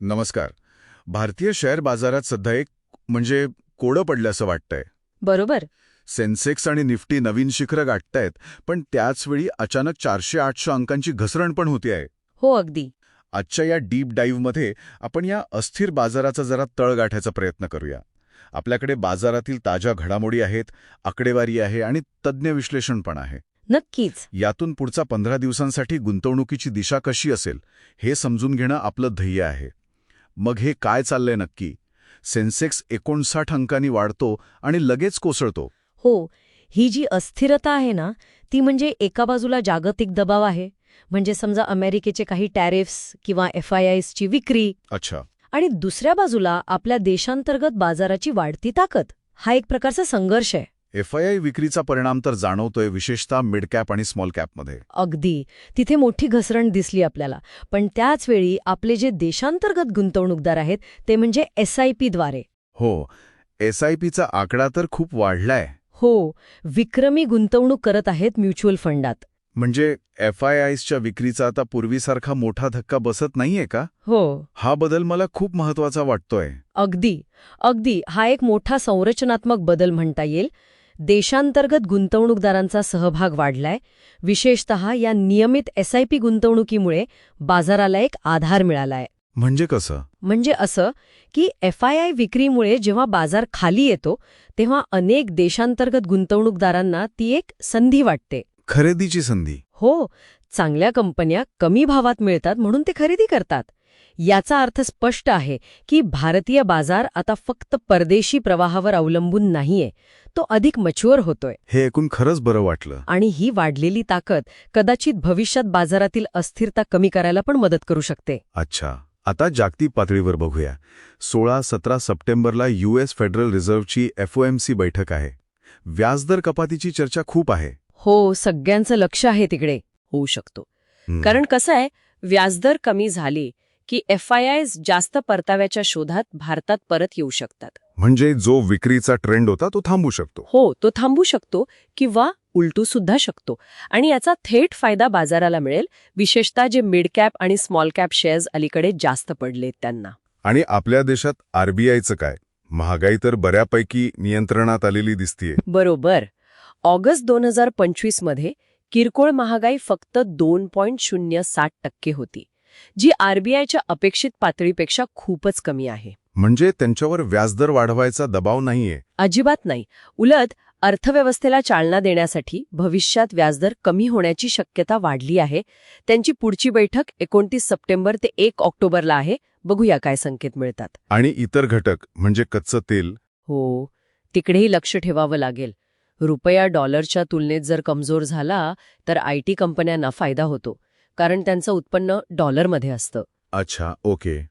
नमस्कार. भारतीय शेअर बाजारात सध्या एक म्हणजे कोडं पडल्याचं वाटतंय. बरोबर. सेन्सेक्स आणि निफ्टी नवीन शिखरं गाठतायत पण त्याचवेळी अचानक चारशे आठशे अंकांची घसरण पण होती आहे. हो अगदी. आजच्या या डीप डाईव्हमध्ये आपण या अस्थिर बाजाराचा जरा तळ गाठायचा प्रयत्न करूया. आपल्याकडे बाजारातील ताज्या घडामोडी आहेत आकडेवारी आहे आणि तज्ज्ञ विश्लेषण पण आहे. नक्कीच. यातून पुढचा पंधरा दिवसांसाठी गुंतवणुकीची दिशा कशी असेल हे समजून घेणं आपलं ध्येय आहे. मग हे काय चाललंय नक्की? सेन्सेक्स एकोणसाठ अंकांनी वाढतो आणि लगेच कोसळतो. हो ही जी अस्थिरता आहे ना ती म्हणजे एका बाजूला जागतिक दबाव आहे. म्हणजे समजा अमेरिकेचे काही टॅरिफ्स किंवा एफ आय आयसची विक्री अच्छा. आणि दुसऱ्या बाजूला आपल्या देशांतर्गत बाजाराची वाढती ताकद. हा एक प्रकारचा संघर्ष आहे. एफ आय आय विक्रीचा परिणाम तर जाणवतोय विशेषतः मिड कॅप आणि स्मॉल कॅपमध्ये. अगदी. तिथे मोठी घसरण दिसली आपल्याला. पण त्याच वेळी आपले जे देशांतर्गत गुंतवणूकदार आहेत ते म्हणजे एस आय पीद्वारे हो एस आय पीचा आकडा तर खूप वाढलाय. हो विक्रमी गुंतवणूक करत आहेत म्युच्युअल फंडात. म्हणजे एफ आय आयसच्या विक्रीचा आता पूर्वीसारखा मोठा धक्का बसत नाहीये का? हो. हा बदल मला खूप महत्त्वाचा वाटतोय. अगदी. अगदी. हा एक मोठा संरचनात्मक बदल म्हणता येईल. देशांतर्गत गुंतवणूकदारांचा सहभाग वाढलाय. विशेषत या नियमित एस आय पी गुंतवणुकीमुळे बाजाराला एक आधार मिळालाय. म्हणजे कसं? म्हणजे असं की एफ आय आय विक्रीमुळे जेव्हा बाजार खाली येतो तेव्हा अनेक देशांतर्गत गुंतवणूकदारांना ती एक संधी वाटते. खरेदीची संधी. हो चांगल्या कंपन्या कमी भावात मिळतात म्हणून ते खरेदी करतात. याचा अर्थ स्पष्ट आहे की भारतीय बाजार आता फक्त परदेशी प्रवाहावर अवलंबून नाहीये. तो अधिक मच्युअर होतोय. हे ऐकून खरंच बरं वाटलं. आणि ही वाढलेली ताकद कदाचित भविष्यात बाजारातील अस्थिरता कमी करायला पण मदत करू शकते. अच्छा. आता जागतिक पातळीवर बघूया. सोळा सतरा सप्टेंबरला युएस फेडरल रिझर्व्हची एफओएमसी बैठक आहे. व्याजदर कपातीची चर्चा खूप आहे. हो सगळ्यांचं लक्ष आहे तिकडे. होऊ शकतो. कारण कसं आहे व्याजदर कमी झाली की एफ आय आय जास्त परताव्याच्या शोधात भारतात परत येऊ शकतात. म्हणजे जो विक्रीचा ट्रेंड होता तो थांबू शकतो. हो तो थांबू शकतो किंवा उलटू सुद्धा शकतो. आणि याचा थेट फायदा बाजाराला मिळेल विशेषतः जे मिड कॅप आणि स्मॉल कॅप शेअर्स अलीकडे जास्त पडलेत त्यांना. आणि आपल्या देशात आरबीआयचं काय? महागाई तर बऱ्यापैकी नियंत्रणात आलेली दिसतीये. बरोबर. ऑगस्ट दोन हजार पंचवीसमध्ये किरकोळ महागाई फक्त दोन पॉईंट शून्य सात टक्के होती. जी आरबीआयच्या अपेक्षित पातळीपेक्षा खूपच कमी आहे. म्हणजे त्यांच्यावर व्याजदर वाढवायचा दबाव नाहीये. अजिबात नाही. उलट अर्थव्यवस्थेला चालना देण्यासाठी भविष्यात व्याजदर कमी होण्याची शक्यता वाढली आहे. त्यांची पुढची बैठक एकोणतीस सप्टेंबर ते एक ऑक्टोबरला आहे. बघूया काय संकेत मिळतात. आणि इतर घटक म्हणजे कच्चं तेल? हो तिकडेही लक्ष ठेवावं लागेल. रुपया डॉलरच्या तुलनेत जर कमजोर झाला तर आय टी कंपन्यांना फायदा होतो. कारण त्यांचं उत्पन्न डॉलरमध्ये असतं. अच्छा ओके.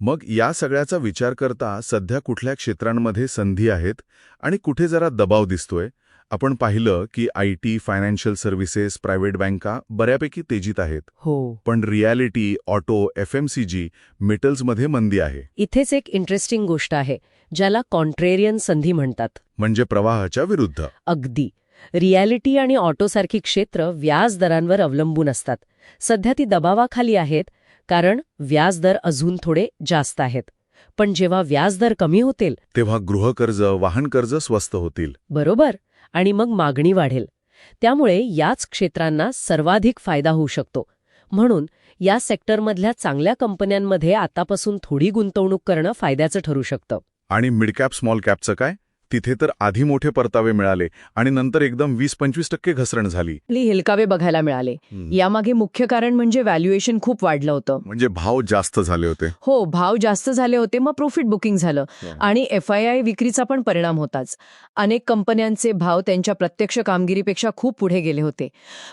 मग या सगळ्याचा विचार करता सध्या कुठल्या क्षेत्रांमध्ये संधी आहेत आणि कुठे जरा दबाव दिसतोय? आपण पाहिलं की I T financial services private बँका बऱ्यापैकी तेजीत आहेत. हो. पण रियालिटी ऑटो एफएमसीजी मेटल्समध्ये मंदी आहे. इथेच एक इंटरेस्टिंग गोष्ट आहे ज्याला कॉन्ट्रेरियन संधी म्हणतात. म्हणजे प्रवाहाच्या विरुद्ध. अगदी. रियालिटी आणि ऑटोसारखी क्षेत्र व्याज दरांवर अवलंबून असतात. सध्या ती दबावाखाली आहेत कारण व्याजदर अजून थोडे जास्त आहेत. पण जेव्हा व्याजदर कमी होतील तेव्हा गृहकर्ज वाहन कर्ज स्वस्त होतील. बरोबर आणि मग मागणी वाढेल. त्यामुळे याच क्षेत्रांना सर्वाधिक फायदा होऊ शकतो. म्हणून या सेक्टरमधल्या चांगल्या कंपन्यांमध्ये आतापासून थोडी गुंतवणूक करणं फायद्याचं ठरू शकतं. आणि मिडकॅप स्मॉल कॅपचं काय? तिथे तर आधी मोठे परतावे मिळाले आणि नंतर एकदम वीस पंचवीस टक्के घसरण झाली. हेलकावे बघायला मिळाले. यामागे मुख्य कारण म्हणजे व्हॅल्युएशन खूप वाढलं होतं. म्हणजे भाव जास्त झाले होते. हो भाव जास्त झाले होते मग प्रॉफिट बुकिंग झालं. आणि एफ आय आय विक्रीचा पण परिणाम होताच. अनेक कंपन्यांचे भाव त्यांच्या प्रत्यक्ष कामगिरीपेक्षा खूप पुढे गेले होते.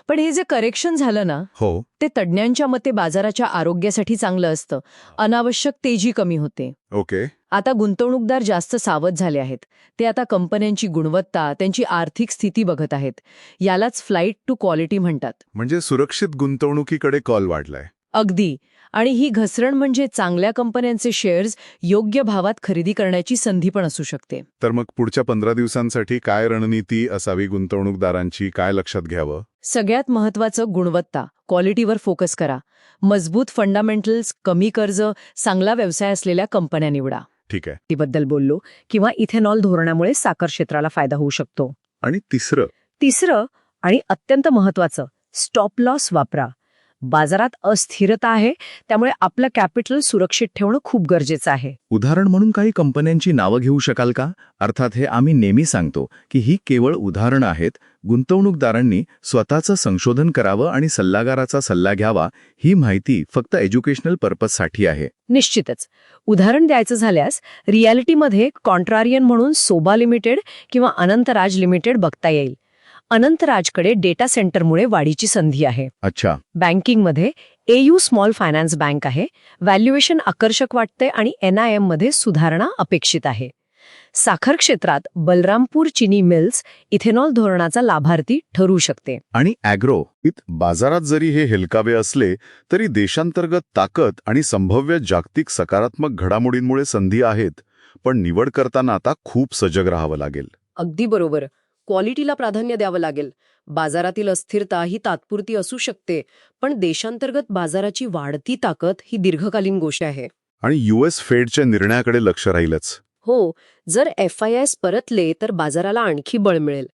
पण हे जे करेक्शन झालं ना हो. ते तज्ज्ञांच्या मते बाजाराच्या आरोग्यासाठी चांगलं असतं. अनावश्यक तेजी कमी होते. ओके. आता गुंतवणूकदार जास्त सावध झाले आहेत. ते आता कंपन्यांची गुणवत्ता त्यांची आर्थिक स्थिती बघत आहेत. यालाच फ्लाईट टू क्वालिटी म्हणतात. म्हणजे सुरक्षित गुंतवणुकीकडे कॉल वाढलाय. अगदी. आणि ही घसरण म्हणजे चांगल्या कंपन्यांचे शेअर्स योग्य भावात खरेदी करण्याची संधी पण असू शकते. तर मग पुढच्या पंधरा दिवसांसाठी काय रणनीती असावी गुंतवणूकदारांची? काय लक्षात घ्यावं? सगळ्यात महत्वाचं गुणवत्ता क्वालिटीवर फोकस करा. मजबूत फंडामेंटल्स कमी कर्ज चांगला व्यवसाय असलेल्या कंपन्या निवडा. ठीक आहे. तीबद्दल बोललो. किंवा इथेनॉल धोरणामुळे साखर क्षेत्राला फायदा होऊ शकतो. आणि तिसरं? तिसरं आणि अत्यंत महत्वाचं स्टॉप लॉस वापरा. बाजारात अस्थिरता आहे त्यामुळे आपलं कॅपिटल सुरक्षित ठेवणं खूप गरजेचं आहे. उदाहरण म्हणून काही कंपन्यांची नावं घेऊ शकाल का? अर्थात हे आम्ही नेहमी सांगतो की ही केवळ उदाहरणं आहेत. गुंतवणूकदारांनी स्वतःचं संशोधन करावं आणि सल्लागाराचा सल्ला घ्यावा ही माहिती फक्त एज्युकेशनल पर्पजसाठी आहे. निश्चितच. उदाहरण द्यायचं झाल्यास रियालिटीमध्ये कॉन्ट्रारियन म्हणून सोबा लिमिटेड किंवा अनंतराज लिमिटेड बघता येईल. अनंतराजकडे डेटा सेंटरमुळे वाढीची संधी आहे. अच्छा. बँकिंगमध्ये एयू स्मॉल फायनान्स बँक आहे. व्हॅल्युएशन आकर्षक वाटते आणि एनआयएममध्ये सुधारणा अपेक्षित आहे. साखर क्षेत्रात बलरामपूर चिनी मिल्स इथेनॉल धोरणाचा लाभार्थी ठरू शकते. आणि ॲग्रो इत बाजारात जरी हे हेलकावे असले तरी देशांतर्गत ताकद आणि संभाव्य जागतिक सकारात्मक घडामोडींमुळे संधी आहेत पण निवड करताना आता खूप सजग राहावं लागेल. अगदी बरोबर. क्वालिटीला प्राधान्य द्यावं लागेल. बाजारातील अस्थिरता ही तात्पुरती असू शकते पण देशांतर्गत बाजाराची वाढती ताकद ही दीर्घकालीन गोष्ट आहे. आणि युएस फेडच्या निर्णयाकडे लक्ष राहीलच. हो जर एफ आय एस परतले तर बाजाराला आणखी बळ मिळेल.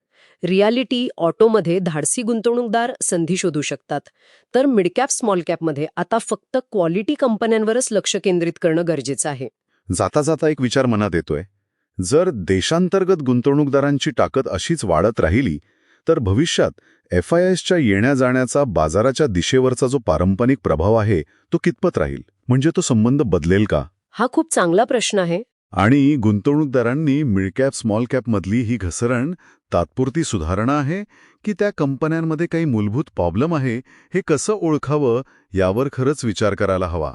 रियालिटी ऑटोमध्ये धाडसी गुंतवणूकदार संधी शोधू शकतात. तर मिडकॅप स्मॉल कॅपमध्ये आता फक्त क्वालिटी कंपन्यांवरच लक्ष केंद्रित करणं गरजेचं आहे. जाता जाता एक विचार मनात येतोय. जर देशांतर्गत गुंतवणूकदारांची ताकद अशीच वाढत राहिली तर भविष्यात एफ आय एसच्या येण्या जाण्याचा बाजाराच्या दिशेवरचा जो पारंपरिक प्रभाव आहे तो कितपत राहील? म्हणजे तो संबंध बदलेल का? हा खूप चांगला प्रश्न आहे. आणि गुंतवणूकदारांनी मिडकॅप स्मॉल कॅपमधली ही घसरण तात्पुरती सुधारणा आहे की त्या कंपन्यांमध्ये काही मूलभूत प्रॉब्लेम आहे हे कसं ओळखावं यावर खरंच विचार करायला हवा?